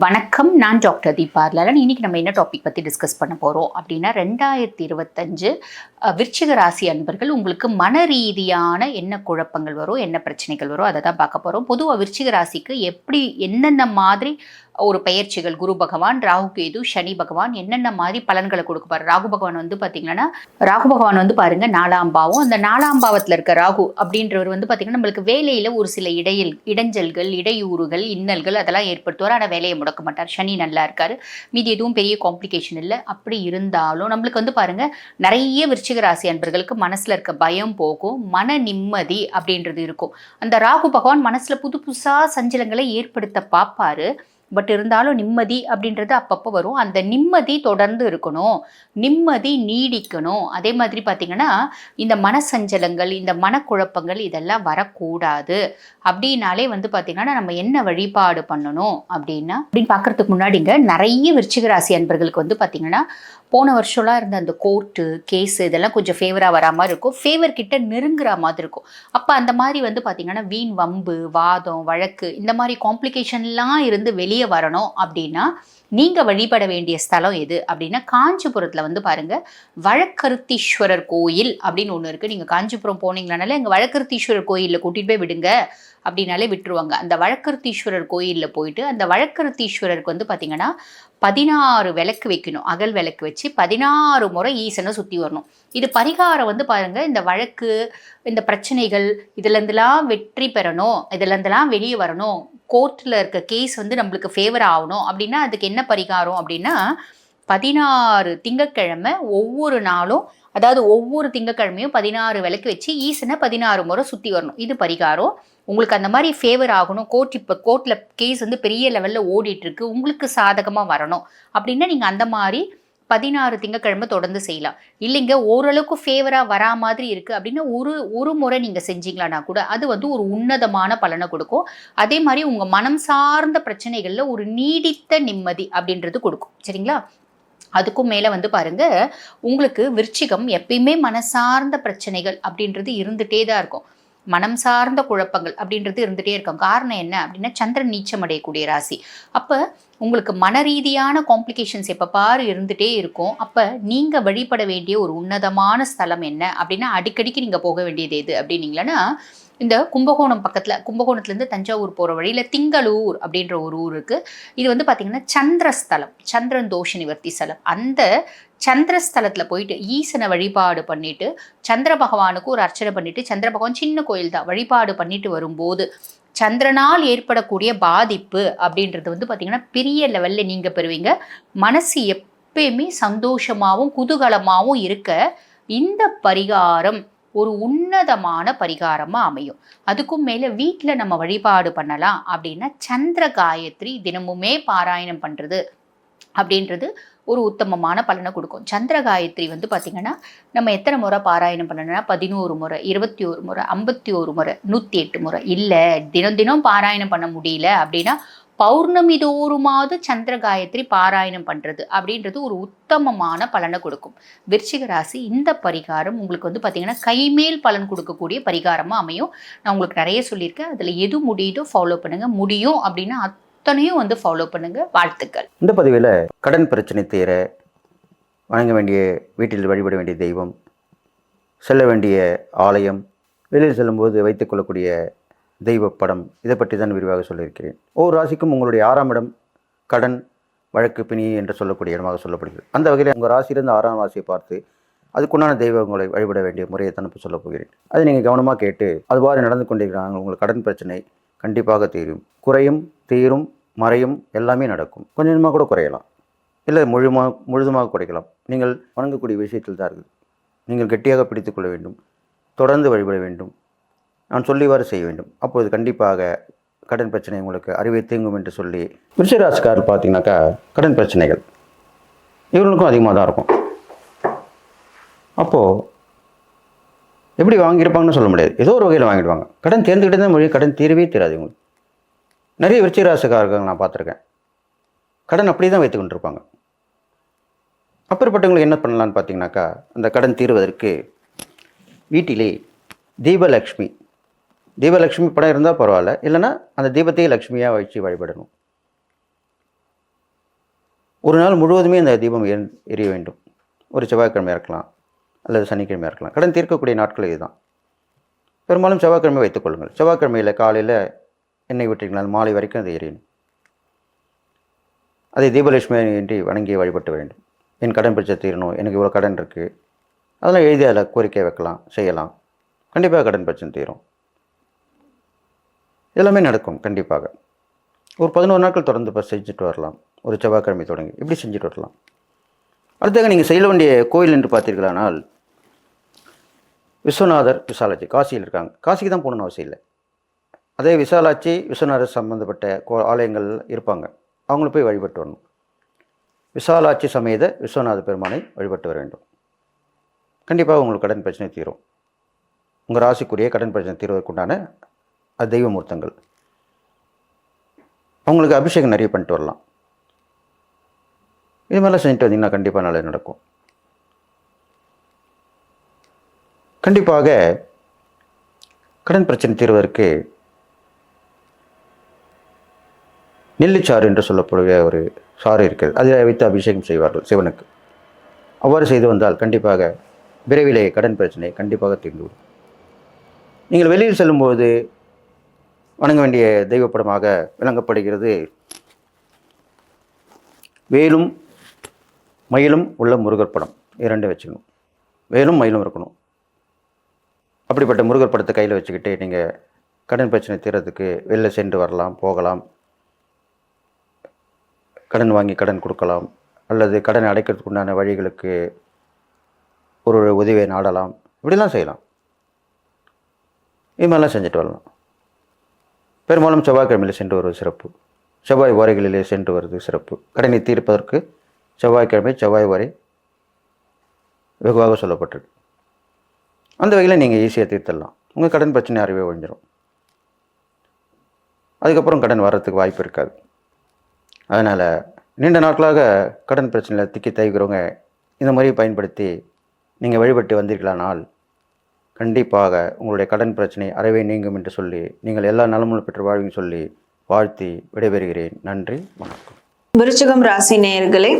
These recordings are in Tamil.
வணக்கம் நான் டாக்டர் தீபா லலன் இன்னைக்கு நம்ம என்ன டாபிக் பற்றி டிஸ்கஸ் பண்ண போகிறோம் அப்படின்னா ரெண்டாயிரத்தி இருபத்தஞ்சு விருச்சிக ராசி அன்பர்கள் உங்களுக்கு மன ரீதியான என்ன குழப்பங்கள் வரும் என்ன பிரச்சனைகள் வரும் அதை தான் பார்க்க போகிறோம் பொதுவாக விருச்சிக ராசிக்கு எப்படி என்னென்ன மாதிரி ஒரு பெயர்ச்சிகள். குரு பகவான் ராகு கேது சனி பகவான் என்னென்ன மாதிரி பலன்களை கொடுக்குப்பாரு ராகு பகவான் வந்து பார்த்தீங்கன்னா ராகு பகவான் வந்து பாருங்க நாலாம் பாவம். அந்த நாலாம் பாவத்தில் இருக்க ராகு அப்படின்றவர் வந்து பார்த்தீங்கன்னா நம்மளுக்கு வேலையில் ஒரு சில இடையில் இடைஞ்சல்கள் இடையூறுகள் இன்னல்கள் அதெல்லாம் ஏற்படுத்துவார். ஆனால் வேலையை முடக்க மாட்டார். சனி நல்லா இருக்காரு. மீதி எதுவும் பெரிய காம்ப்ளிகேஷன் இல்லை. அப்படி இருந்தாலும் நம்மளுக்கு வந்து பாருங்க நிறைய விருச்சிக ராசி அன்பர்களுக்கு மனசுல இருக்க பயம் போகும். மன நிம்மதி அப்படின்றது இருக்கும். அந்த ராகு பகவான் மனசுல புது புதுசா சஞ்சலங்களை ஏற்படுத்த பார்ப்பாரு. பட் இருந்தாலும் நிம்மதி அப்படின்றது அப்பப்போ வரும். அந்த நிம்மதி தொடர்ந்து இருக்கணும். நிம்மதி நீடிக்கணும். அதே மாதிரி பார்த்திங்கன்னா இந்த மனசஞ்சலங்கள் இந்த மனக்குழப்பங்கள் இதெல்லாம் வரக்கூடாது. அப்படின்னாலே வந்து பார்த்திங்கன்னா நம்ம என்ன வழிபாடு பண்ணணும் அப்படின்னா அப்படின்னு பார்க்கறதுக்கு முன்னாடிங்க நிறைய விருச்சிக ராசி அன்பர்களுக்கு வந்து பார்த்திங்கன்னா போன வருஷம்லாம் இருந்த அந்த கோர்ட்டு கேஸ் இதெல்லாம் கொஞ்சம் ஃபேவராக வரா மாதிரி இருக்கும். ஃபேவர் கிட்ட நெருங்குற மாதிரி இருக்கும். அப்போ அந்த மாதிரி வந்து பார்த்தீங்கன்னா வீண் வம்பு வாதம் வழக்கு இந்த மாதிரி காம்ப்ளிகேஷன்லாம் இருந்து வெளியே வரணும் அப்படின்னா நீங்கள் வழிபட வேண்டிய ஸ்தலம் எது? அப்படின்னா காஞ்சிபுரத்தில் வந்து பாருங்க வழக்கருத்தீஸ்வரர் கோயில் அப்படின்னு ஒன்று இருக்குது நீங்கள் காஞ்சிபுரம் போனீங்கனாலே எங்கள் வழக்கருத்தீஸ்வரர் கோயிலில் கூட்டிகிட்டு போய் விடுங்க. அப்படின்னாலே விட்டுருவாங்க. அந்த வழக்கருத்தீஸ்வரர் கோயிலில் போயிட்டு அந்த வழக்கருத்தீஸ்வரருக்கு வந்து பார்த்தீங்கன்னா பதினாறு விளக்கு வைக்கணும். அகல் விளக்கு வச்சு பதினாறு முறை ஈசனை சுற்றி வரணும். இது பரிகாரம் வந்து பாருங்கள் இந்த வழக்கு இந்த பிரச்சனைகள் இதுலேருந்துலாம் வெற்றி பெறணும் இதுலேருந்துலாம் வெளியே வரணும். கோர்ட்டில் இருக்க கேஸ் வந்து நம்மளுக்கு ஃபேவர் ஆகணும். அப்படின்னா அதுக்கு என்ன பரிகாரம் அப்படின்னா பதினாறு திங்கக்கிழமை ஒவ்வொரு நாளும் அதாவது ஒவ்வொரு திங்கக்கிழமையும் பதினாறு விளக்கு வச்சு ஈசனை பதினாறு முறை சுற்றி வரணும். இது பரிகாரம். உங்களுக்கு அந்த மாதிரி ஃபேவர் ஆகணும். கோர்ட் இப்போ கோர்ட்டில் கேஸ் வந்து பெரிய லெவலில் ஓடிட்டுருக்கு. உங்களுக்கு சாதகமாக வரணும். அப்படின்னா நீங்கள் அந்த மாதிரி பதினாறு திங்கக்கிழமை தொடர்ந்து செய்யலாம். இல்லைங்க ஓரளவுக்கு ஃபேவராக வரா மாதிரி இருக்குது அப்படின்னா ஒரு ஒரு முறை நீங்கள் செஞ்சீங்களானா கூட அது வந்து ஒரு உன்னதமான பலனை கொடுக்கும். அதே மாதிரி உங்கள் மனம் சார்ந்த பிரச்சனைகளில் ஒரு நீடித்த நிம்மதி அப்படின்றது கொடுக்கும். சரிங்களா? அதுக்கும் மேலே வந்து பாருங்க உங்களுக்கு விருச்சிகம் எப்பயுமே மனசார்ந்த பிரச்சனைகள் அப்படின்றது இருந்துகிட்டே தான் இருக்கும். மனம் சார்ந்த குழப்பங்கள் அப்படின்றது இருந்துகிட்டே இருக்கும். காரணம் என்ன அப்படின்னா சந்திரன் நீச்சம் அடையக்கூடிய ராசி. அப்போ உங்களுக்கு மன ரீதியான காம்ப்ளிகேஷன்ஸ் எப்போ பாரு இருந்துகிட்டே இருக்கும். அப்போ நீங்கள் வழிபட வேண்டிய ஒரு உன்னதமான ஸ்தலம் என்ன அப்படின்னா அடிக்கடிக்கு நீங்கள் போக வேண்டியது எது அப்படின்னீங்களன்னா இந்த கும்பகோணம் பக்கத்தில் கும்பகோணத்துலேருந்து தஞ்சாவூர் போகிற வழியில் திங்களூர் அப்படின்ற ஒரு ஊர் இருக்குது இது வந்து பார்த்திங்கன்னா சந்திரஸ்தலம் சந்திரன் தோஷ நிவர்த்தி ஸ்தலம். அந்த சந்திரஸ்தலத்தில் போயிட்டு ஈசனை வழிபாடு பண்ணிட்டு சந்திர பகவானுக்கு ஒரு அர்ச்சனை பண்ணிட்டு சந்திர பகவான் சின்ன கோயில் தான் வழிபாடு பண்ணிட்டு வரும்போது சந்திரனால் ஏற்படக்கூடிய பாதிப்பு அப்படின்றது வந்து பார்த்திங்கன்னா பெரிய லெவலில் நீங்கள் பெறுவீங்க. மனசு எப்பயுமே சந்தோஷமாகவும் குதூகலமாகவும் இருக்க இந்த பரிகாரம் ஒரு உன்னதமான பரிகாரமாக அமையும். அதுக்கும் மேலே வீட்டில் நம்ம வழிபாடு பண்ணலாம் அப்படின்னா சந்திர காயத்ரி தினமுமே பாராயணம் பண்ணுறது அப்படின்றது ஒரு உத்தமமான பலனை கொடுக்கும். சந்திர காயத்ரி வந்து பார்த்திங்கன்னா நம்ம எத்தனை முறை பாராயணம் பண்ணணும்னா பதினோரு முறை இருபத்தி ஒரு முறை ஐம்பத்தி ஒரு முறை நூற்றி எட்டு முறை. இல்லை தினம் தினம் பாராயணம் பண்ண முடியல அப்படின்னா பௌர்ணமி தோறுமாவது சந்திர காயத்ரி பாராயணம் பண்ணுறது அப்படின்றது ஒரு உத்தமமான பலனை கொடுக்கும். விருச்சிக ராசி இந்த பரிகாரம் உங்களுக்கு வந்து பார்த்திங்கன்னா கைமேல் பலன் கொடுக்கக்கூடிய பரிகாரமாக அமையும். நான் உங்களுக்கு நிறைய சொல்லியிருக்கேன். அதில் எது முடியுதோ ஃபாலோ பண்ணுங்கள் முடியும் அப்படின்னா அத்தனையும் வந்து ஃபாலோ பண்ணுங்கள் வாழ்த்துக்கள். இந்த பதிவில் கடன் பிரச்சனை தீர வணங்க வேண்டிய வீட்டில் வழிபட வேண்டிய தெய்வம் செல்ல வேண்டிய ஆலயம் வெளியில் செல்லும்போது வைத்துக்கொள்ளக்கூடிய தெய்வ படம் இதை பற்றி தான் விரிவாக சொல்லியிருக்கிறேன். ஒவ்வொரு ராசிக்கும் உங்களுடைய ஆறாம் இடம் கடன் வழக்கு பிணி என்று சொல்லக்கூடிய இடமாக சொல்லப்படுகிறது. அந்த வகையில் உங்கள் ராசியிலிருந்து ஆறாம் ராசியை பார்த்து அதுக்குண்டான தெய்வங்களை வழிபட வேண்டிய முறையை தான் இப்போ சொல்லப் போகிறேன். அதை நீங்கள் கவனமாக கேட்டு அதுவாறு நடந்து கொண்டிருக்கிறாங்க உங்களுக்கு கடன் பிரச்சனை கண்டிப்பாக தீரும். குறையும் தீரும் மறையும் எல்லாமே நடக்கும். கொஞ்சம் கொஞ்சமாக கூட குறையலாம். இல்லை முழுமா முழுதுமாக குறைக்கலாம். நீங்கள் வணங்கக்கூடிய விஷயத்தில் தான் இருக்குது. நீங்கள் கெட்டியாக பிடித்து கொள்ள வேண்டும். தொடர்ந்து வழிபட வேண்டும். நான் சொல்லிவாறு செய்ய வேண்டும். அப்போது கண்டிப்பாக கடன் பிரச்சனை உங்களுக்கு அறிவை தீங்கும் என்று சொல்லி விருஷராசிக்காரர் பார்த்தீங்கன்னாக்கா கடன் பிரச்சனைகள் இவர்களுக்கும் அதிகமாக தான் இருக்கும். அப்போது எப்படி வாங்கியிருப்பாங்கன்னு சொல்ல முடியாது. ஏதோ ஒரு வகையில் வாங்கிடுவாங்க. கடன் தேர்ந்துக்கிட்டே தான் மொழி கடன் தீரவே தீராது இவங்களுக்கு. நிறைய விருச்சிகராசிக்காரர்கள் நான் பார்த்துருக்கேன். கடன் அப்படி தான் வைத்துக்கொண்டு இருப்பாங்க அப்படிப்பட்டவங்களுக்கு என்ன பண்ணலான்னு பார்த்தீங்கன்னாக்கா அந்த கடன் தீர்வதற்கு வீட்டிலே தீபலக்ஷ்மி தீபலக்ஷ்மி படம் இருந்தால் பரவாயில்ல. இல்லைன்னா அந்த தீபத்தையே லக்ஷ்மியாக வச்சு வழிபடணும். ஒரு நாள் முழுவதுமே அந்த தீபம் எரிய வேண்டும். ஒரு செவ்வாய்க்கிழமையாக இருக்கலாம் அல்லது சனிக்கிழமையாக இருக்கலாம். கடன் தீர்க்கக்கூடிய நாட்கள் இதுதான். பெரும்பாலும் செவ்வாய்க்கிழமை வைத்துக்கொள்ளுங்கள் செவ்வாய்க்கிழமையில் காலையில் எண்ணெய் விட்டீங்கனால் மாலை வரைக்கும் அது எரியணும். அதை தீபலட்சுமி இன்றி வணங்கி வழிபட்டு வேண்டும். என் கடன் பிரச்சனை தீரணும். எனக்கு இவ்வளோ கடன் இருக்குது அதெல்லாம் எழுதி அதில் கோரிக்கை வைக்கலாம் செய்யலாம். கண்டிப்பாக கடன் பிரச்சனை தீரும். எல்லாமே நடக்கும் கண்டிப்பாக. ஒரு பதினோரு நாட்கள் தொடர்ந்து இப்போ செஞ்சுட்டு வரலாம். ஒரு செவ்வாய்க்கிழமை தொடங்கி இப்படி செஞ்சுட்டு வரலாம். அடுத்ததாக நீங்கள் செய்ய வேண்டிய கோயில் என்று பார்த்தீர்களானால் விஸ்வநாதர் விசாலாட்சி காசியில் இருக்காங்க. காசிக்கு தான் போகணுன்னு அவசியம் இல்லை. அதே விசாலாட்சி விஸ்வநாதர் சம்மந்தப்பட்ட கோ ஆலயங்கள் இருப்பாங்க. அவங்கள போய் வழிபட்டு வரணும். விசாலாட்சி சமேத விஸ்வநாத பெருமானை வழிபட்டு வர வேண்டும். கண்டிப்பாக உங்களுக்கு கடன் பிரச்சனை தீரும். உங்கள் ராசிக்குரிய கடன் பிரச்சனை தீர்வதற்குண்டான அது தெய்வ மூர்த்தங்கள். அவங்களுக்கு அபிஷேகம் நிறைய பண்ணிட்டு வரலாம். இது மாதிரிலாம் செஞ்சுட்டு வந்தீங்கன்னா கண்டிப்பாக நல்லது நடக்கும். கண்டிப்பாக கடன் பிரச்சனை தீர்வதற்கு நெல்லிச்சாறு என்று சொல்லக்கூடிய ஒரு சாறு இருக்கிறது அதை வைத்து அபிஷேகம் செய்வார்கள் சிவனுக்கு. அவ்வாறு செய்து வந்தால் கண்டிப்பாக விரைவிலே கடன் பிரச்சனை கண்டிப்பாக தீர்ந்துவிடும். நீங்கள் வெளியில் செல்லும்போது வணங்க வேண்டிய தெய்வப்படமாக விளங்கப்படுகிறது. வேலும் மயிலும் உள்ள முருகர் படம். இரண்டு வச்சுக்கணும். வேலும் மயிலும் இருக்கணும். அப்படிப்பட்ட முருகர் படத்தை கையில் வச்சுக்கிட்டு நீங்கள் கடன் பிரச்சனை தீர்றதுக்கு வெளில சென்று வரலாம் போகலாம். கடன் வாங்கி கடன் கொடுக்கலாம். அல்லது கடனை அடைக்கிறதுக்கு உண்டான வழிகளுக்கு ஒரு உதவியை நாடலாம். இப்படிலாம் செய்யலாம். இது மாதிரிலாம் செஞ்சுட்டு வரலாம். பெரும்பாலும் செவ்வாய்க்கிழமையில் சென்று வருவது சிறப்பு. செவ்வாய் ஓரைகளிலே சென்று வருவது சிறப்பு. கடனை தீர்ப்பதற்கு செவ்வாய்க்கிழமை செவ்வாய் வரை வெகுவாக சொல்லப்பட்டிருக்கு. அந்த வகையில் நீங்கள் ஈஸியாக தீர்த்திடலாம் உங்கள் கடன் பிரச்சனை அறிவே ஒழிஞ்சிடும் அதுக்கப்புறம் கடன் வர்றதுக்கு வாய்ப்பு இருக்காது. அதனால் நீண்ட நாட்களாக கடன் பிரச்சனையில் திக்கி தவிக்கிறவங்க இந்த முறையை பயன்படுத்தி நீங்கள் வழிபட்டு வந்தீர்களானால் கண்டிப்பாக உங்களுடைய கடன் பிரச்சனை அறவே நீங்கும் என்று சொல்லி நீங்கள் எல்லா நலமும் பெற்று வாழ்வின்னு சொல்லி வாழ்த்தி விடைபெறுகிறேன். நன்றி வணக்கம். விருச்சிகம் ராசி நேயர்களே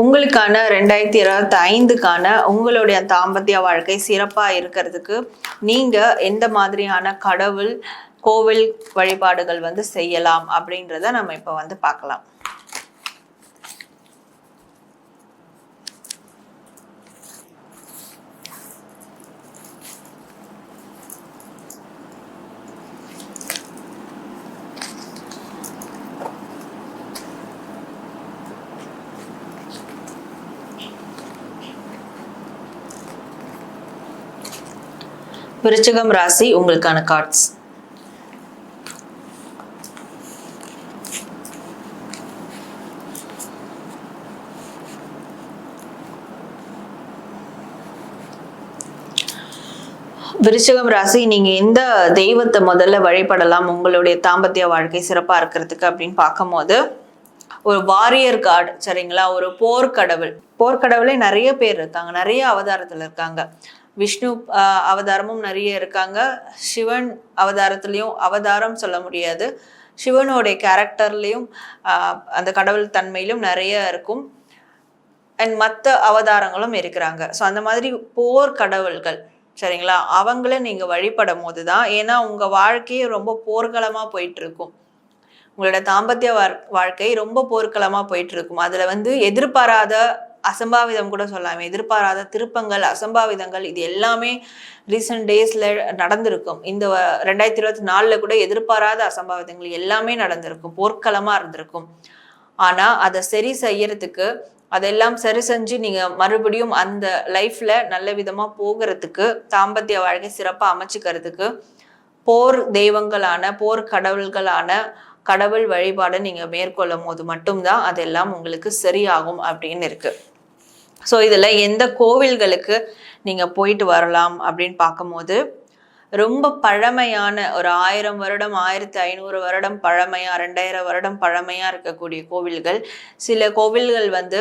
உங்களுக்கான ரெண்டாயிரத்தி இருபத்தி ஐந்துக்கான உங்களுடைய தாம்பத்திய வாழ்க்கை சிறப்பாக இருக்கிறதுக்கு நீங்கள் எந்த மாதிரியான கடவுள் கோவில் வழிபாடுகள் வந்து செய்யலாம் அப்படின்றத நம்ம இப்போ வந்து பார்க்கலாம். விருச்சிகம் ராசி உங்களுக்கான கார்ட்ஸ் விருச்சிகம் ராசி நீங்க எந்த தெய்வத்தை முதல்ல வழிபடலாம்? உங்களுடைய தாம்பத்திய வாழ்க்கை சிறப்பா இருக்கிறதுக்கு அப்படின்னு பார்க்கும்போது ஒரு வாரியர் கார்டு சரிங்களா? ஒரு போர்க்கடவுள். போர்க்கடவுளே நிறைய பேர் இருக்காங்க. நிறைய அவதாரத்துல இருக்காங்க. விஷ்ணு அவதாரமும் நிறைய இருக்காங்க. சிவன் அவதாரத்துலேயும் அவதாரம் சொல்ல முடியாது. சிவனுடைய கேரக்டர்லேயும் அந்த கடவுள் தன்மையிலும் நிறைய இருக்கும். அண்ட் மற்ற அவதாரங்களும் இருக்கிறாங்க. ஸோ அந்த மாதிரி போர் கடவுள்கள் சரிங்களா? அவங்கள நீங்கள் வழிபடும் போது தான் ஏன்னா உங்கள் வாழ்க்கையே ரொம்ப போர்க்களமாக போயிட்டுருக்கும். உங்களோட தாம்பத்திய வாழ்க்கை ரொம்ப போர்க்களமாக போயிட்டுருக்கும். அதில் வந்து எதிர்பாராத அசம்பாவிதம் கூட சொல்லலாம். எதிர்பாராத திருப்பங்கள் அசம்பாவிதங்கள் இது எல்லாமே ரீசெண்ட் டேஸில் நடந்திருக்கும். இந்த ரெண்டாயிரத்தி இருபத்தி நாலில் கூட எதிர்பாராத அசம்பாவிதங்கள் எல்லாமே நடந்திருக்கும். போர்க்களமாக இருந்திருக்கும். ஆனால் அதை சரி செய்யறதுக்கு அதெல்லாம் சரி செஞ்சு நீங்கள் மறுபடியும் அந்த லைஃப்பில் நல்ல விதமாக போகிறதுக்கு தாம்பத்திய வாழ்க்கை சிறப்பாக அமைச்சுக்கிறதுக்கு போர் தெய்வங்களான போர் கடவுள்களான கடவுள் வழிபாடை நீங்கள் மேற்கொள்ளும் போது மட்டும்தான் அதெல்லாம் உங்களுக்கு சரியாகும் அப்படின்னு இருக்குது ஸோ இதில் எந்த கோவில்களுக்கு நீங்கள் போயிட்டு வரலாம் அப்படின்னு பார்க்கும்போது ரொம்ப பழமையான ஒரு ஆயிரம் வருடம் ஆயிரத்தி ஐநூறு வருடம் பழமையாக ரெண்டாயிரம் வருடம் பழமையாக இருக்கக்கூடிய கோவில்கள். சில கோவில்கள் வந்து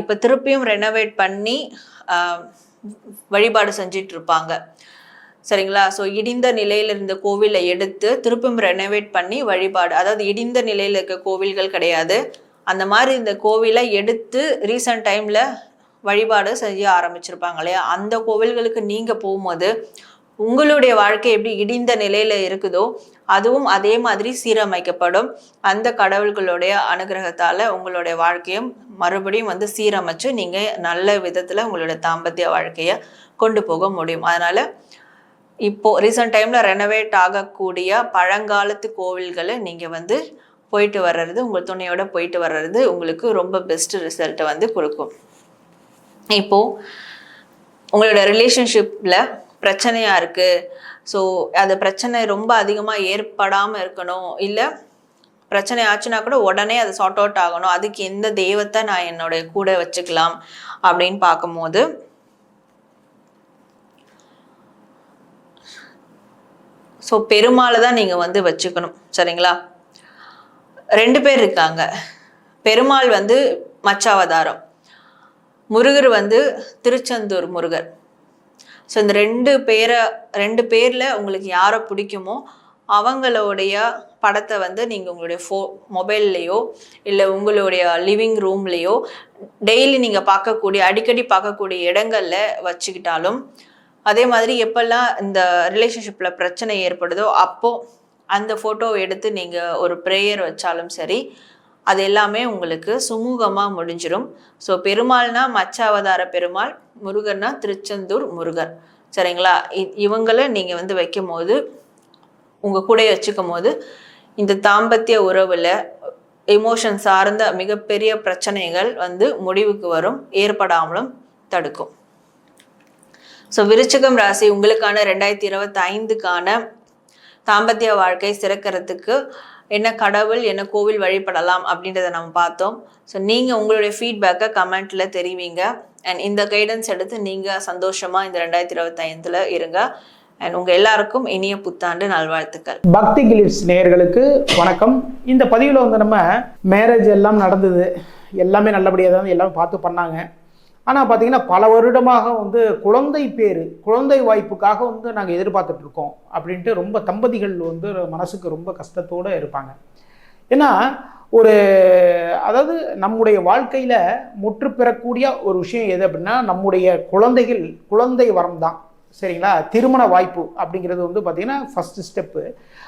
இப்போ திருப்பியும் ரெனோவேட் பண்ணி வழிபாடு செஞ்சிட்டு இருப்பாங்க. சரிங்களா? ஸோ இடிந்த நிலையில இருந்த கோவிலை எடுத்து திருப்பியும் ரெனோவேட் பண்ணி வழிபாடு அதாவது இடிந்த நிலையில இருக்க கோவில்கள் கிடையாது. அந்த மாதிரி இந்த கோவிலை எடுத்து ரீசன்ட் டைமில் வழிபாடு செய்ய ஆரம்பிச்சிருப்பாங்க இல்லையா? அந்த கோவில்களுக்கு நீங்கள் போகும்போது உங்களுடைய வாழ்க்கை எப்படி இடிந்த நிலையில இருக்குதோ அதுவும் அதே மாதிரி சீரமைக்கப்படும். அந்த கடவுள்களுடைய அனுகிரகத்தால உங்களுடைய வாழ்க்கையும் மறுபடியும் வந்து சீரமைச்சு நீங்க நல்ல விதத்துல உங்களுடைய தாம்பத்திய வாழ்க்கைய கொண்டு போக முடியும். அதனால இப்போ ரீசெண்ட் டைம்ல ரெனோவேட் ஆகக்கூடிய பழங்காலத்து கோவில்களை நீங்க வந்து போயிட்டு வர்றது உங்கள் துணையோட போயிட்டு வர்றது உங்களுக்கு ரொம்ப பெஸ்ட் ரிசல்ட்டை வந்து கொடுக்கும். இப்போ உங்களோட ரிலேஷன்ஷிப்ல பிரச்சனையா இருக்கு. ஸோ அந்த பிரச்சனை ரொம்ப அதிகமாக ஏற்படாமல் இருக்கணும். இல்லை பிரச்சனை ஆச்சுன்னா கூட உடனே அது சார்ட் அவுட் ஆகணும். அதுக்கு எந்த தெய்வத்தை நான் என்னோட கூட வச்சுக்கலாம் அப்படின்னு பார்க்கும்போது ஸோ பெருமாளை தான் நீங்கள் வந்து வச்சுக்கணும். சரிங்களா? ரெண்டு பேர் இருக்காங்க. பெருமாள் வந்து மச்சாவதாரம். முருகர் வந்து திருச்செந்தூர் முருகர். ஸோ இந்த ரெண்டு பேரை ரெண்டு பேரில் உங்களுக்கு யாரை பிடிக்குமோ அவங்களுடைய படத்தை வந்து நீங்கள் உங்களுடைய ஃபோ மொபைல்லையோ இல்லை உங்களுடைய லிவிங் ரூம்லேயோ டெய்லி நீங்கள் பார்க்கக்கூடிய அடிக்கடி பார்க்கக்கூடிய இடங்களில் வச்சுக்கிட்டாலும் அதே மாதிரி எப்பெல்லாம் இந்த ரிலேஷன்ஷிப்பில் பிரச்சனை ஏற்படுதோ அப்போது அந்த ஃபோட்டோவை எடுத்து நீங்கள் ஒரு ப்ரேயர் வச்சாலும் சரி அது எல்லாமே உங்களுக்கு சுமூகமாக முடிஞ்சிடும் ஸோ பெருமாள்னா மச்ச அவதார பெருமாள் முருகன்னா திருச்செந்தூர் முருகர். சரிங்களா? இ- நீங்கள் வந்து வைக்கும் போது உங்கள் கூட வச்சுக்கும் போது இந்த தாம்பத்திய உறவில் எமோஷன் சார்ந்த மிகப்பெரிய பிரச்சனைகள் வந்து முடிவுக்கு வரும் ஏற்படாமலும் தடுக்கும். ஸோ விருச்சிகம் ராசி உங்களுக்கான ரெண்டாயிரத்தி இருபத்தி ஐந்துக்கான தாம்பத்திய வாழ்க்கை சிறக்கிறதுக்கு என்ன கடவுள் என்ன கோவில் வழிபடலாம் அப்படின்றத நம்ம பார்த்தோம். ஸோ நீங்கள் உங்களுடைய ஃபீட்பேக்கை கமெண்ட்டில் தெரிவிங்க. அண்ட் இந்த கைடன்ஸ் எடுத்து நீங்கள் சந்தோஷமாக இந்த ரெண்டாயிரத்தி இருபத்தைந்தில் இருங்க. அண்ட் உங்கள் எல்லாருக்கும் இனிய புத்தாண்டு நல்வாழ்த்துக்கள். பக்தி கிளிட்ஸ் நேயர்களுக்கு வணக்கம். இந்த பதிவில் வந்து நம்ம மேரேஜ் எல்லாம் நடந்தது. எல்லாமே நல்லபடியாக தான் எல்லாமே பார்த்து பண்ணாங்க. ஆனால் பார்த்தீங்கன்னா பல வருடமாக வந்து குழந்தை பேர் குழந்தை வாய்ப்புக்காக வந்து நாங்கள் எதிர்பார்த்துட்ருக்கோம் அப்படின்ட்டு ரொம்ப தம்பதிகள் வந்து மனசுக்கு ரொம்ப கஷ்டத்தோடு இருப்பாங்க. ஏன்னா ஒரு அதாவது நம்முடைய வாழ்க்கையில் முற்று பெறக்கூடிய ஒரு விஷயம் எது அப்படின்னா நம்முடைய குழந்தைகள் குழந்தை வரம் தான். சரிங்களா? திருமண வாய்ப்பு அப்படிங்கிறது வந்து பார்த்திங்கன்னா ஃபஸ்ட்டு ஸ்டெப்பு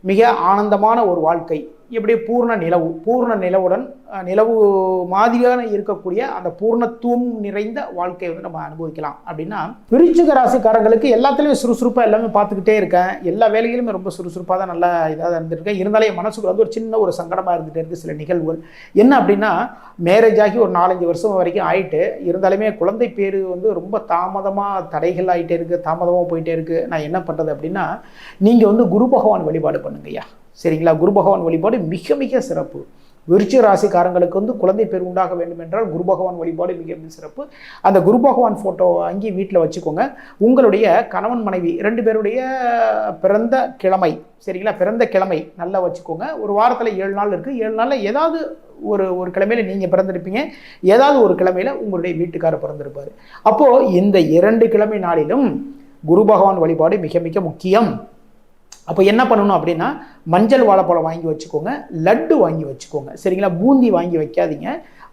மிக ஆனந்தமான ஒரு வாழ்க்கை. எப்படி பூர்ண நிலவு பூர்ண நிலவுடன் நிலவு மாதிரியான இருக்கக்கூடிய அந்த பூர்ணத்துவம் நிறைந்த வாழ்க்கையை வந்து நம்ம அனுபவிக்கலாம். அப்படின்னா விருச்சிக ராசிக்காரங்களுக்கு எல்லாத்துலேயும் சுறுசுறுப்பாக எல்லாமே பார்த்துக்கிட்டே இருக்கேன். எல்லா வேலைகளுமே ரொம்ப சுறுசுறுப்பாக தான் நல்லா இதாக இருந்திருக்கேன். இருந்தாலே என் மனசுக்குள்ள வந்து ஒரு சின்ன ஒரு சங்கடமாக இருந்துகிட்டே இருக்குது சில நிகழ்வுகள். என்ன அப்படின்னா மேரேஜ் ஆகி ஒரு நாலஞ்சு வருஷம் வரைக்கும் ஆயிட்டு இருந்தாலுமே குழந்தை பேர் வந்து ரொம்ப தாமதமாக தடைகள் ஆகிட்டே இருக்குது தாமதமாக போயிட்டே இருக்குது நான் என்ன பண்ணுறது அப்படின்னா நீங்கள் வந்து குரு பகவான் வழிபாடு பண்ணுங்கய்யா சரிங்களா? குரு பகவான் வழிபாடு மிக மிக சிறப்பு. விருச்சிக ராசிக்காரங்களுக்கு வந்து குழந்தை பேர் உண்டாக வேண்டும் என்றால் குரு பகவான் வழிபாடு மிக மிக சிறப்பு. அந்த குரு பகவான் ஃபோட்டோ அங்கேயும் வீட்டில் வச்சுக்கோங்க. உங்களுடைய கணவன் மனைவி ரெண்டு பேருடைய பிறந்த கிழமை சரிங்களா? பிறந்த கிழமை நல்லா வச்சுக்கோங்க. ஒரு வாரத்தில் ஏழு நாள் இருக்குது ஏழு நாளில் ஏதாவது ஒரு ஒரு கிழமையில நீங்கள் பிறந்திருப்பீங்க. ஏதாவது ஒரு கிழமையில உங்களுடைய வீட்டுக்காரர் பிறந்திருப்பார். அப்போது இந்த இரண்டு கிழமை நாளிலும் குரு பகவான் வழிபாடு மிக மிக முக்கியம். அப்போ என்ன பண்ணணும் அப்படின்னா மஞ்சள் வாழைப்பழம் வாங்கி வச்சுக்கோங்க லட்டு வாங்கி வச்சுக்கோங்க. சரிங்களா? பூந்தி வாங்கி வைக்காதீங்க.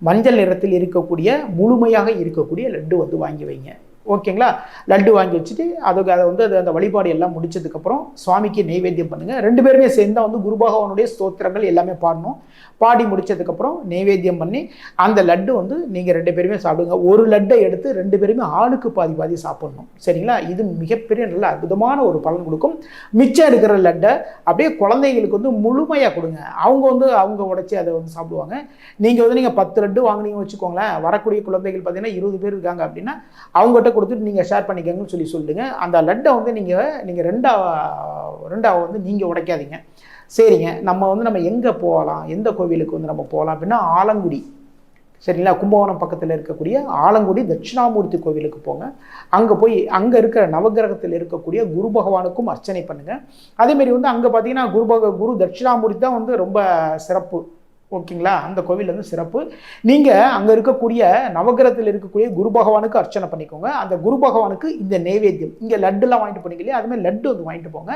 மஞ்சள் நிறத்தில் இருக்கக்கூடிய முழுமையாக இருக்கக்கூடிய லட்டு வந்து வாங்கி வைங்க. ஓகேங்களா? லட்டு வாங்கி வச்சுட்டு அதுக்கு அதை வந்து அது அந்த வழிபாடு எல்லாம் முடிச்சதுக்கப்புறம் சுவாமிக்கு நெய்வேத்தியம் பண்ணுங்கள் ரெண்டு பேருமே சேர்ந்து வந்து குரு பகவானுடைய ஸ்தோத்திரங்கள் எல்லாமே பாடணும். பாடி முடிச்சதுக்கப்புறம் நெய்வேத்தியம் பண்ணி அந்த லட்டு வந்து நீங்கள் ரெண்டு பேருமே சாப்பிடுங்க. ஒரு லட்டை எடுத்து ரெண்டு பேருமே ஆளுக்கு பாதி பாதி சாப்பிடணும். சரிங்களா? இது மிகப்பெரிய நல்ல அற்புதமான ஒரு பலன் கொடுக்கும். மிச்சம் இருக்கிற லட்டை அப்படியே குழந்தைங்களுக்கு வந்து முழுமையாக கொடுங்க. அவங்க வந்து அவங்க உடைச்சி அதை வந்து சாப்பிடுவாங்க. நீங்கள் வந்து நீங்கள் பத்து லட்டு வாங்கினீங்க வச்சுக்கோங்களேன். வரக்கூடிய குழந்தைகள் பார்த்தீங்கன்னா இருபது பேர் இருக்காங்க அப்படின்னா அவங்ககிட்ட கொடுத்துட்டு நீங்கள் ஷேர் பண்ணிக்கங்கன்னு சொல்லி சொல்லிடுங்க அந்த லட்டை வந்து நீங்கள் நீங்கள் ரெண்டா ரெண்டாவது வந்து நீங்கள் உடைக்காதீங்க. சரிங்க நம்ம வந்து நம்ம எங்கே போகலாம்? எந்த கோவிலுக்கு வந்து நம்ம போகலாம்? அப்படின்னா ஆலங்குடி. சரிங்களா? கும்பகோணம் பக்கத்தில் இருக்கக்கூடிய ஆலங்குடி தட்சிணாமூர்த்தி கோவிலுக்கு போங்க. அங்கே போய் அங்கே இருக்கிற நவகிரகத்தில் இருக்கக்கூடிய குரு பகவானுக்கும் அர்ச்சனை பண்ணுங்கள் அதேமாரி வந்து அங்கே பார்த்தீங்கன்னா குரு பக குரு தட்சிணாமூர்த்தி தான் வந்து ரொம்ப சிறப்பு. ஓகேங்களா? அந்த கோவில் வந்து சிறப்பு. நீங்கள் அங்கே இருக்கக்கூடிய நவகிரகத்தில் இருக்கக்கூடிய குரு பகவானுக்கு அர்ச்சனை பண்ணிக்கோங்க. அந்த குரு பகவானுக்கு இந்த நெய்வேத்தியம் இங்கே லட்டுலாம் வாங்கிட்டு போனீங்க இல்லையா? அதுமாதிரி லட்டு வந்து வாங்கிட்டு போங்க.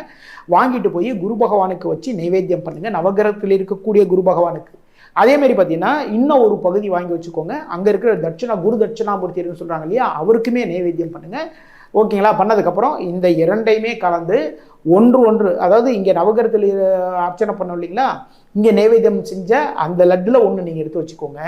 வாங்கிட்டு போய் குரு பகவானுக்கு வச்சு நெய்வேத்தியம் பண்ணுங்கள் நவகிரகத்தில் இருக்கக்கூடிய குரு பகவானுக்கு. அதேமாரி பார்த்தீங்கன்னா இன்னும் ஒரு பகுதி வாங்கி வச்சுக்கோங்க. அங்கே இருக்கிற தட்சிணா குரு தட்சிணாமூர்த்தின்னு சொல்கிறாங்க இல்லையா? அவருக்குமே நெய்வேத்தியம் பண்ணுங்கள் ஓகேங்களா? பண்ணதுக்கப்புறம் இந்த இரண்டையுமே கலந்து ஒன்று ஒன்று அதாவது இங்கே நவகரத்தில் அர்ச்சனை பண்ணோம் இல்லைங்களா? இங்கே நைவேத்தியம் செஞ்ச அந்த லட்டில் ஒன்று நீங்கள் எடுத்து வச்சுக்கோங்க.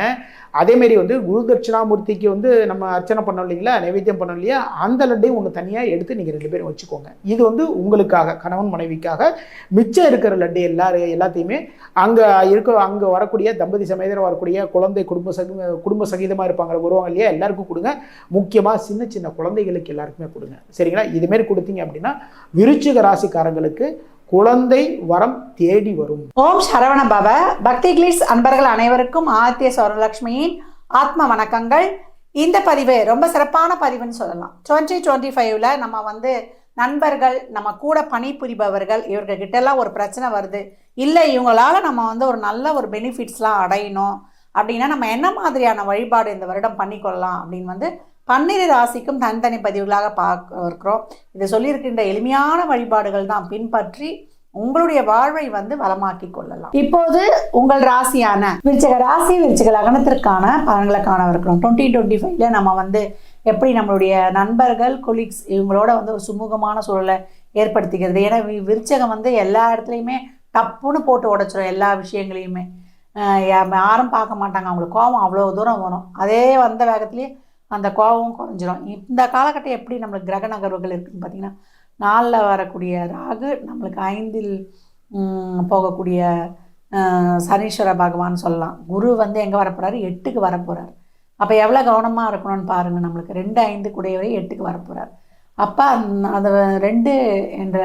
அதேமாரி வந்து குரு தட்சிணாமூர்த்திக்கு வந்து நம்ம அர்ச்சனை பண்ணோம் இல்லைங்களா? நைவேத்தியம் பண்ணோம் இல்லையா? அந்த லட்டையும் ஒன்று தனியாக எடுத்து நீங்கள் ரெண்டு பேரும் வச்சுக்கோங்க. இது வந்து உங்களுக்காக கணவன் மனைவிக்காக மிச்சம் இருக்கிற லட்டு எல்லாரு எல்லாத்தையுமே அங்கே இருக்க அங்கே வரக்கூடிய தம்பதி சமேதரம் வரக்கூடிய குழந்தை குடும்ப சகி குடும்ப சகிதமாக இருப்பாங்க வருவாங்க இல்லையா? எல்லாருக்கும் கொடுங்க. முக்கியமாக சின்ன சின்ன குழந்தைகளுக்கு எல்லாருக்குமே கொடுங்க. சரிங்களா? இதுமாரி கொடுத்தீங்க அப்படின்னா விருச்சிக ராசிக்காரங்களுக்கு குழந்தை வரம் தேடி வரும். ஓம் சரவண பவ. பக்தி கிளிஸ் அன்பர்கள் அனைவருக்கும் ஆதித்ய சௌரலட்சுமியின் ஆத்ம வணக்கங்கள். இந்த பதிவு ரொம்ப சிறப்பான பதிவுன்னு சொல்லலாம். டுவெண்ட்டி டுவெண்ட்டி ஃபைவ்ல நம்ம வந்து நண்பர்கள் நம்ம கூட பணிபுரிபவர்கள் இவர்கிட்ட எல்லாம் ஒரு பிரச்சனை வருது. இல்லை இவங்களால நம்ம வந்து ஒரு நல்ல ஒரு பெனிஃபிட்ஸ்லாம் அடையணும். அப்படின்னா நம்ம என்ன மாதிரியான வழிபாடு இந்த வருடம் பண்ணிக்கொள்ளலாம் அப்படின்னு வந்து பன்னிரு ராசிக்கும் தனித்தனி பதிவுகளாக பார்க்க இருக்கிறோம் இதை சொல்லியிருக்கின்ற எளிமையான வழிபாடுகள் தான் பின்பற்றி உங்களுடைய வாழ்வை வந்து வளமாக்கி கொள்ளலாம். இப்போது உங்கள் ராசியான விருச்சக ராசி விருச்சக லகனத்திற்கான பலன்களை காணவிருக்கிறோம் டுவெண்ட்டி டுவெண்ட்டி ஃபைவ்ல நம்ம வந்து எப்படி நம்மளுடைய நண்பர்கள் கொலீக்ஸ் இவங்களோட வந்து ஒரு சுமூகமான சூழலை ஏற்படுத்திக்கிறது. ஏன்னா விருச்சகம் வந்து எல்லா இடத்துலையுமே டப்புன்னு போட்டு உடைச்சிடும் எல்லா விஷயங்களையுமே. யாரும் பார்க்க மாட்டாங்க. அவங்களுக்கு கோபம் அவ்வளோ தூரம் வரும். அதே வந்த வேகத்துலேயே அந்த கோபமும் குறைஞ்சிரும். இந்த காலகட்டம் எப்படி நம்மளுக்கு கிரக நகர்வுகள் இருக்குதுன்னு பார்த்தீங்கன்னா நாளில் வரக்கூடிய ராகு நம்மளுக்கு ஐந்தில் போகக்கூடிய சனீஸ்வர பகவான் சொல்லலாம். குரு வந்து எங்கே வரப்போகிறாரு எட்டுக்கு வரப்போகிறார் அப்போ எவ்வளோ கவனமாக இருக்கணும்னு பாருங்கள் நம்மளுக்கு ரெண்டு ஐந்து கூடையவரை எட்டுக்கு வரப்போகிறார் அப்போ அந்த ரெண்டு என்ற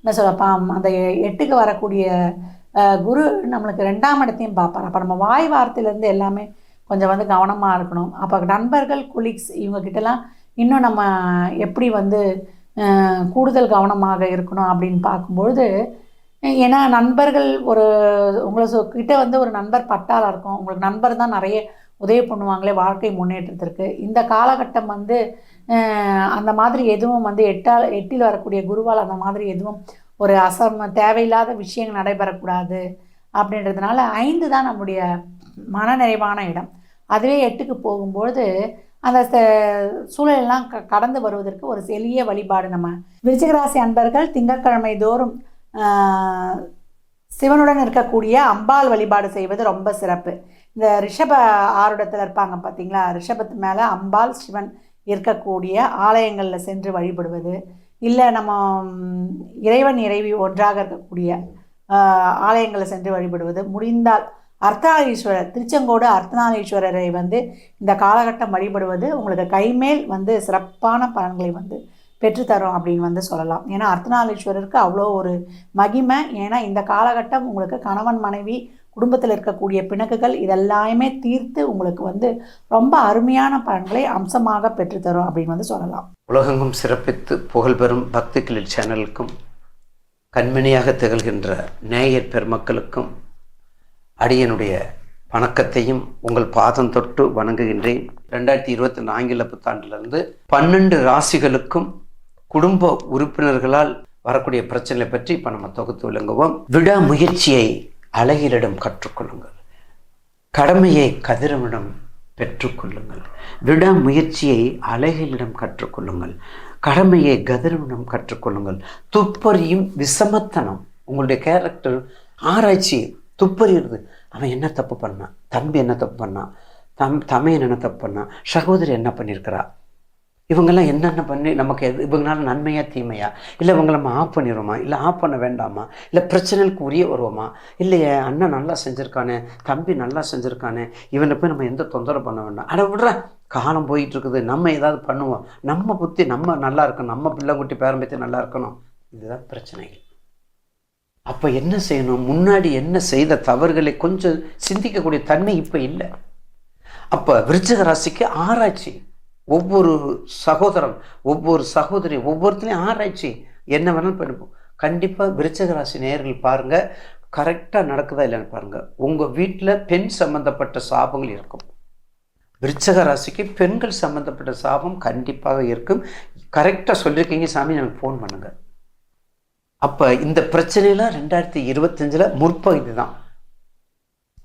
என்ன சொல்லப்பா அந்த எட்டுக்கு வரக்கூடிய குரு நம்மளுக்கு ரெண்டாம் இடத்தையும் பார்ப்பார். அப்போ நம்ம வாய் வார்த்தையிலேருந்து எல்லாமே கொஞ்சம் வந்து கவனமாக இருக்கணும். அப்போ நண்பர்கள் குலிக்ஸ் இவங்கக்கிட்டலாம் இன்னும் நம்ம எப்படி வந்து கூடுதல் கவனமாக இருக்கணும் அப்படின்னு பார்க்கும்பொழுது ஏன்னா நண்பர்கள் ஒரு உங்களை சொ- கிட்ட வந்து ஒரு நண்பர் பட்டாளாக இருக்கும். உங்களுக்கு நண்பர் தான் நிறைய உதவி பண்ணுவாங்களே வாழ்க்கை முன்னேற்றத்திற்கு. இந்த காலகட்டம் வந்து அந்த மாதிரி எதுவும் வந்து எட்டால் எட்டில் வரக்கூடிய குருவால் அந்த மாதிரி எதுவும் ஒரு அசம் தேவையில்லாத விஷயங்கள் நடைபெறக்கூடாது அப்படின்றதுனால ஐந்து தான் நம்முடைய மனநிறைவான இடம். அதுவே எட்டுக்கு போகும்பொழுது அந்த சூழலெல்லாம் க கடந்து வருவதற்கு ஒரு எளிய வழிபாடு நம்ம. விருச்சிகராசி அன்பர்கள் திங்கட்கிழமை தோறும் சிவனுடன் இருக்கக்கூடிய அம்பாள் வழிபாடு செய்வது ரொம்ப சிறப்பு. இந்த ரிஷப ஆருடத்தில் இருப்பாங்க பார்த்தீங்களா ரிஷபத்து மேலே அம்பாள் சிவன் இருக்கக்கூடிய ஆலயங்களில் சென்று வழிபடுவது. இல்லை நம்ம இறைவன் இறைவி ஒன்றாக இருக்கக்கூடிய ஆலயங்களில் சென்று வழிபடுவது. முடிந்தால் அர்த்தநாரீஸ்வரர் திருச்செங்கோடு அர்த்தநாரீஸ்வரரை வந்து இந்த காலகட்டம் வழிபடுவது உங்களுக்கு கைமேல் வந்து சிறப்பான பலன்களை வந்து பெற்றுத்தரும் அப்படின்னு வந்து சொல்லலாம். ஏன்னா அர்த்தநாரீஸ்வரருக்கு அவ்வளோ ஒரு மகிமை. ஏன்னா இந்த காலகட்டம் உங்களுக்கு கணவன் மனைவி குடும்பத்தில் இருக்கக்கூடிய பிணக்குகள் இதெல்லாமே தீர்த்து உங்களுக்கு வந்து ரொம்ப அருமையான பலன்களை அம்சமாக பெற்றுத்தரும் அப்படின்னு வந்து சொல்லலாம். உலகெங்கும் சிறப்பித்து புகழ்பெறும் பக்தி கிளில் சேனலுக்கும் கண்மணியாக திகழ்கின்ற நேயர் பெருமக்களுக்கும் அடியனுடைய வணக்கத்தையும் உங்கள் பாதம் தொட்டு வணங்குகின்றேன். ரெண்டாயிரத்தி இருபத்தி நான்கில புத்தாண்டிலிருந்து பன்னெண்டு ராசிகளுக்கும் குடும்ப உறுப்பினர்களால் வரக்கூடிய பிரச்சனை பற்றி இப்போ நம்ம தொகுத்து விளங்குவோம். விடாமுயற்சியை அழகிலிடம் கற்றுக்கொள்ளுங்கள். கடமையை கதிரவிடம் பெற்றுக்கொள்ளுங்கள். விடாமுயற்சியை அழகிலிடம் கற்றுக்கொள்ளுங்கள். கடமையை கதிரவிடம் கற்றுக்கொள்ளுங்கள். துப்பறியும் விசமத்தனம் உங்களுடைய கேரக்டர் ஆராய்ச்சி துப்பறிகிறது அவன் என்ன தப்பு பண்ணான்? தம்பி என்ன தப்பு பண்ணான்? தம் தமையன் என்ன தப்பு பண்ணான்? சகோதரி என்ன பண்ணியிருக்கிறா இவங்கெல்லாம் என்னென்ன பண்ணி நமக்கு எது இவங்களால நன்மையா தீமையா? இல்லை இவங்களை நம்ம ஆஃப் பண்ணிடுவோமா? இல்லை ஆஃப் பண்ண வேண்டாமா? இல்லை பிரச்சனைகளுக்கு உரிய வருவோமா? இல்லை என் அண்ணன் நல்லா செஞ்சுருக்கானே தம்பி நல்லா செஞ்சுருக்கானே இவனை போய் நம்ம எந்த தொந்தரவு பண்ண வேண்டாம்? அட விட்ற காலம் போயிட்டு இருக்குது நம்ம ஏதாவது பண்ணுவோம். நம்ம புத்தி நம்ம நல்லா இருக்கணும். நம்ம பிள்ளைங்குட்டி பேரம்பத்தி நல்லா இருக்கணும். இதுதான் பிரச்சனைகள். அப்போ என்ன செய்யணும்? முன்னாடி என்ன செய்த தவறுகளை கொஞ்சம் சிந்திக்கக்கூடிய தன்மை இப்போ இல்லை. அப்போ விருச்சக ராசிக்கு ஆராய்ச்சி. ஒவ்வொரு சகோதரம் ஒவ்வொரு சகோதரி ஒவ்வொருத்தரையும் ஆராய்ச்சி என்ன வேணாலும் பண்ணுவோம். கண்டிப்பாக விருச்சக ராசி நேயர்கள் பாருங்கள் கரெக்டாக நடக்குதா இல்லைன்னு பாருங்கள் உங்கள் வீட்டில் பெண் சம்மந்தப்பட்ட சாபங்கள் இருக்கும். விருச்சக ராசிக்கு பெண்கள் சம்மந்தப்பட்ட சாபம் கண்டிப்பாக இருக்கும். கரெக்டாக சொல்லியிருக்கீங்க சாமி எனக்கு ஃபோன் பண்ணுங்கள் அப்போ இந்த பிரச்சனையெல்லாம் ரெண்டாயிரத்தி இருபத்தஞ்சில் முற்பகுதி தான்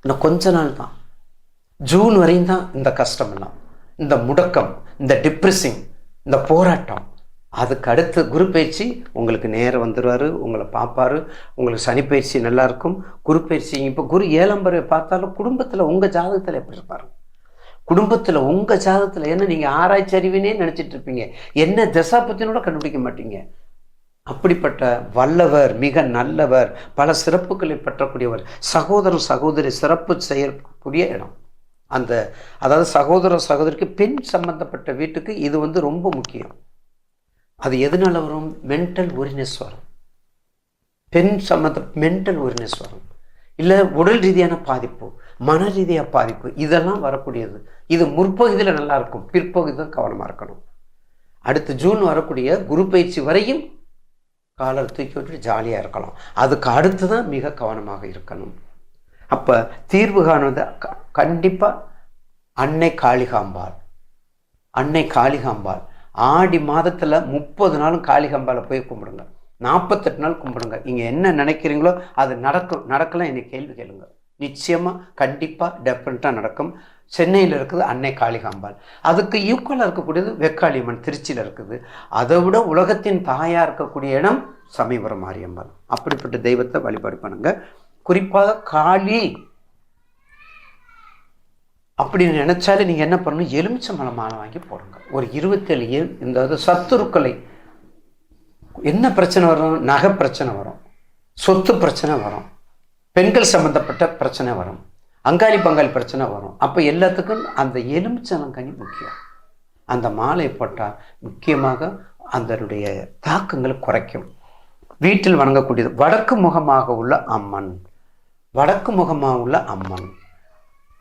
இன்னும் கொஞ்ச நாள் தான். ஜூன் வரையும் தான் இந்த கஷ்டம் எல்லாம் இந்த முடக்கம் இந்த டிப்ரெஸிங் இந்த போராட்டம். அதுக்கு அடுத்து குரு பயிற்சி உங்களுக்கு நேரம் வந்துடுவார் உங்களை பார்ப்பாரு. உங்களுக்கு சனி பயிற்சி நல்லாயிருக்கும் குரு பயிற்சி இப்போ குரு ஏழாம் பறவை பார்த்தாலும் குடும்பத்தில் உங்கள் ஜாதகத்தில் எப்படி இருப்பார்? குடும்பத்தில் உங்கள் ஜாதகத்தில் என்ன நீங்கள் ஆராய்ச்சி அறிவினே நினச்சிட்டு இருப்பீங்க. என்ன தசா பற்றினோட கண்டுபிடிக்க மாட்டீங்க. அப்படிப்பட்ட வல்லவர் மிக நல்லவர் பல சிறப்புகளை பெற்றக்கூடியவர் சகோதர சகோதரி சிறப்பு செய்யக்கூடிய இடம். அந்த அதாவது சகோதர சகோதரிக்கு பெண் சம்பந்தப்பட்ட வீட்டுக்கு இது வந்து ரொம்ப முக்கியம். அது எதனால வரும்? மென்டல் ஒரினஸ் வரும். பெண் சம்மந்த மென்டல் ஒரினஸ் வரும். இல்லை உடல் ரீதியான பாதிப்பு மன ரீதியாக பாதிப்பு இதெல்லாம் வரக்கூடியது. இது முற்பகுதியில் நல்லா இருக்கும். பிற்பகுதி தான் கவனமாக இருக்கணும். அடுத்து ஜூன் வரக்கூடிய குரு பயிற்சி வரையும் காலர் தூக்கி விட்டுட்டு ஜாலியாக இருக்கலாம். அதுக்கு அடுத்து தான் மிக கவனமாக இருக்கணும். அப்போ தீர்வு காணுவது கண்டிப்பாக அன்னை காளிகாம்பாள். அன்னை காளிகாம்பாள். ஆடி மாதத்தில் முப்பது நாளும் காளிகாம்பாளை போய் கும்பிடுங்க. நாற்பத்தெட்டு நாள் கும்பிடுங்க. நீங்கள் என்ன நினைக்கிறீங்களோ அது நடக்கும். நடக்கலாம். என்னை கேள்வி கேளுங்க. நிச்சயமாக கண்டிப்பாக டெஃபினட்டாக நடக்கும். சென்னையில் இருக்குது அன்னை காளிகாம்பாள். அதுக்கு ஈக்குவலாக இருக்கக்கூடியது வெக்காளியம்மன் திருச்சியில் இருக்குது. அதை விட உலகத்தின் தாயாக இருக்கக்கூடிய இடம் சமயபுரம் மாரியம்மன். அப்படிப்பட்ட தெய்வத்தை வழிபாடு பண்ணுங்க. குறிப்பாக காளி அப்படின்னு நினச்சாலே நீங்கள் என்ன பண்ணணும்? எலுமிச்சை மலை மாலை வாங்கி போடுங்க. ஒரு இருபத்தேழு இந்த சத்துருக்களை. என்ன பிரச்சனை வரும்? நகை பிரச்சனை வரும். சொத்து பிரச்சனை வரும். பெண்கள் சம்மந்தப்பட்ட பிரச்சனை வரும். அங்காளி பங்காளி பிரச்சனை வரும். அப்போ எல்லாத்துக்கும் அந்த எலுமிச்சலங்கனி முக்கியம். அந்த மாலை போட்டால் முக்கியமாக அதனுடைய தாக்கங்களை குறைக்கும். வீட்டில் வணங்கக்கூடியது வடக்கு முகமாக உள்ள அம்மன். வடக்கு முகமாக உள்ள அம்மன்.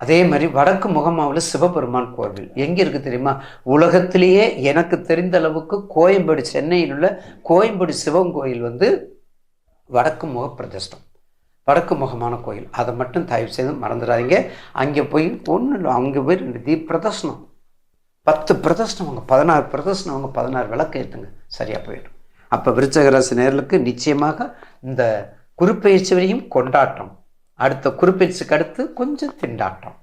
அதே மாதிரி வடக்கு முகமாக உள்ள சிவபெருமான் கோவில். எங்கே இருக்குது தெரியுமா? உலகத்திலேயே எனக்கு தெரிந்த அளவுக்கு கோயம்பேடு சென்னையில் உள்ள கோயம்பேடு சிவன் கோயில் வந்து வடக்கு முக பிரதிஷ்டம் வடக்கு முகமான கோயில். அதை மட்டும் தயவு செய்து மறந்துடாதீங்க. அங்கே போய் ஒன்றும் இல்லை அங்கே போய் ரெண்டு தீப் பிரதர்ஷனம் பத்து பிரதர்ஷனம் அவங்க பதினாறு பிரதர்ஷனம் அவங்க பதினாறு விளக்கு ஏற்றுங்க சரியாக போயிடும். அப்போ விருச்சகராசி நேர்களுக்கு நிச்சயமாக இந்த குருப்பெயர்ச்சி வரையும் கொண்டாட்டம். அடுத்த குருப்பெயர்ச்சிக்கு அடுத்து கொஞ்சம் திண்டாட்டம்.